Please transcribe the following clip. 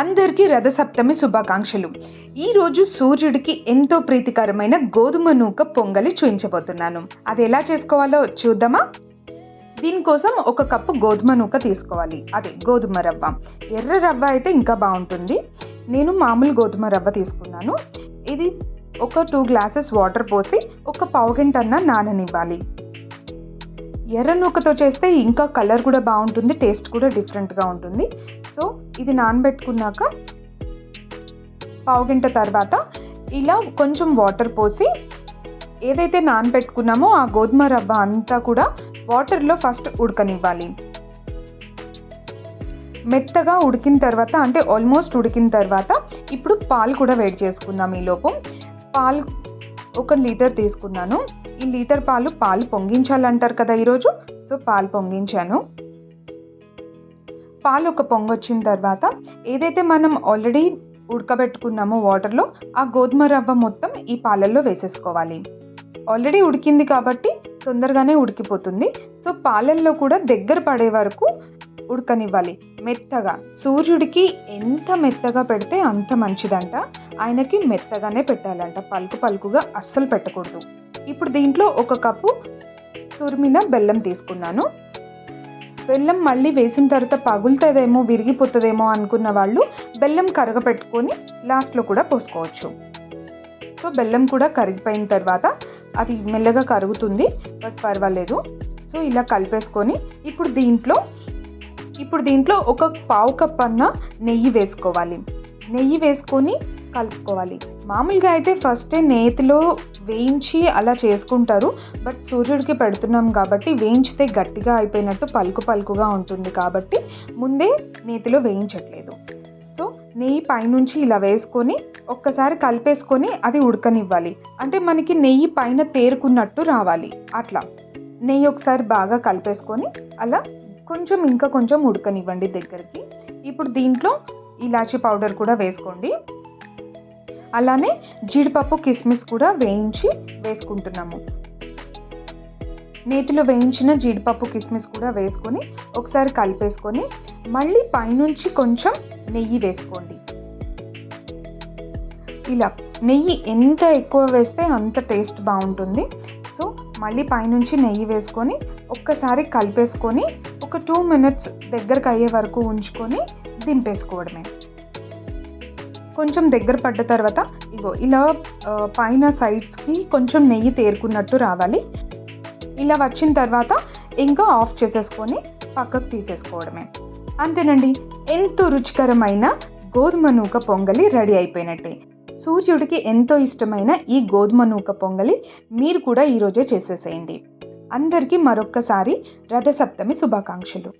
అందరికీ రథసప్తమి శుభాకాంక్షలు. ఈరోజు సూర్యుడికి ఎంతో ప్రీతికరమైన గోధుమ నూక పొంగలి చూయించబోతున్నాను అది ఎలా చేసుకోవాలో చూద్దామా? దీనికోసం ఒక కప్పు గోధుమ నూక తీసుకోవాలి. అదే గోధుమ రవ్వ. ఎర్ర రవ్వ అయితే ఇంకా బాగుంటుంది. నేను మామూలు గోధుమ రవ్వ తీసుకున్నాను. ఇది ఒక టూ గ్లాసెస్ వాటర్ పోసి ఒక పావు గంట అన్న నాననివ్వాలి. ఎర్ర నూకతో చేస్తే ఇంకా కలర్ కూడా బాగుంటుంది టేస్ట్ కూడా డిఫరెంట్గా ఉంటుంది. సో ఇది నానబెట్టుకున్నాక పావు గంట తర్వాత ఇలా కొంచెం వాటర్ పోసి ఏదైతే నానబెట్టుకున్నామో ఆ గోధుమ రవ్వ అంతా కూడా వాటర్లో ఫస్ట్ ఉడకనివ్వాలి. మెత్తగా ఉడికిన తర్వాత అంటే ఆల్మోస్ట్ ఉడికిన తర్వాత ఇప్పుడు పాలు కూడా వేడి చేసుకుందాం ఈలోపు. పాలు ఒక లీటర్ తీసుకున్నాను. ఈ లీటర్ పాలు పాలు పొంగించాలంటారు కదా ఈరోజు? సో పాలు పొంగించాను. పాలు ఒక పొంగొచ్చిన తర్వాత ఏదైతే మనం ఆల్రెడీ ఉడకబెట్టుకున్నామో వాటర్లో ఆ గోధుమ రవ్వ మొత్తం ఈ పాలల్లో వేసేసుకోవాలి. ఆల్రెడీ ఉడికింది కాబట్టి తొందరగానే ఉడికిపోతుంది. సో పాలల్లో కూడా దగ్గర పడే వరకు ఉడకనివ్వాలి. మెత్తగా. సూర్యుడికి ఎంత మెత్తగా పెడితే అంత మంచిదంట. ఆయనకి మెత్తగానే పెట్టాలంట. పలుకు పలుకుగా అస్సలు పెట్టకూడదు. ఇప్పుడు దీంట్లో ఒక కప్పు తురిమిన బెల్లం తీసుకున్నాను. బెల్లం మళ్ళీ వేసిన తర్వాత పగులుతుందేమో విరిగిపోతుందేమో అనుకున్న వాళ్ళు బెల్లం కరగపెట్టుకొని లాస్ట్లో కూడా పోసుకోవచ్చు. సో బెల్లం కూడా కరిగిపోయిన తర్వాత అది మెల్లగా కరుగుతుంది బట్ పర్వాలేదు. సో ఇలా కలిపేసుకొని ఇప్పుడు దీంట్లో ఇప్పుడు దీంట్లో ఒక పావు కప్ అన్న నెయ్యి వేసుకోవాలి. నెయ్యి వేసుకొని కలుపుకోవాలి. మామూలుగా అయితే ఫస్టే నేతిలో వేయించి అలా చేసుకుంటారు బట్ సూర్యుడికి పెడుతున్నాం కాబట్టి వేయించితే గట్టిగా అయిపోయినట్టు పలుకు పలుకుగా ఉంటుంది కాబట్టి ముందే నేతిలో వేయించట్లేదు. సో నెయ్యి పైనుంచి ఇలా వేసుకొని ఒక్కసారి కలిపేసుకొని అది ఉడకనివ్వాలి. అంటే మనకి నెయ్యి పైన తేరుకున్నట్టు రావాలి. అట్లా. నెయ్యి ఒకసారి బాగా కలిపేసుకొని అలా కొంచెం ఇంకా కొంచెం ఉడకనివ్వండి దగ్గరికి. ఇప్పుడు దీంట్లో ఇలాచీ పౌడర్ కూడా వేసుకోండి. అలానే జీడిపప్పు కిస్మిస్ కూడా వేయించి వేసుకుంటున్నాము. నేతిలో వేయించిన జీడిపప్పు కిస్మిస్ కూడా వేసుకొని ఒకసారి కలిపేసుకొని మళ్ళీ పైనుంచి కొంచెం నెయ్యి వేసుకోండి. ఇలా నెయ్యి ఎంత ఎక్కువ వేస్తే అంత టేస్ట్ బాగుంటుంది. సో మళ్ళీ పైనుంచి నెయ్యి వేసుకొని ఒక్కసారి కలిపేసుకొని ఒక టూ మినిట్స్ దగ్గరకు అయ్యే వరకు ఉంచుకొని దింపేసుకోవడమే. కొంచెం దగ్గర పడ్డ తర్వాత ఇగో ఇలా పైన సైడ్స్కి కొంచెం నెయ్యి తేరుకున్నట్టు రావాలి. ఇలా వచ్చిన తర్వాత ఇంకా ఆఫ్ చేసేసుకొని పక్కకు తీసేసుకోవడమే. అంతేనండి ఎంతో రుచికరమైన గోధుమ నూక పొంగలి రెడీ అయిపోయినట్టే. సూర్యుడికి ఎంతో ఇష్టమైన ఈ గోధుమ నూక పొంగలి మీరు కూడా ఈరోజే చేసేసేయండి. అందరికీ మరొక్కసారి రథసప్తమి శుభాకాంక్షలు.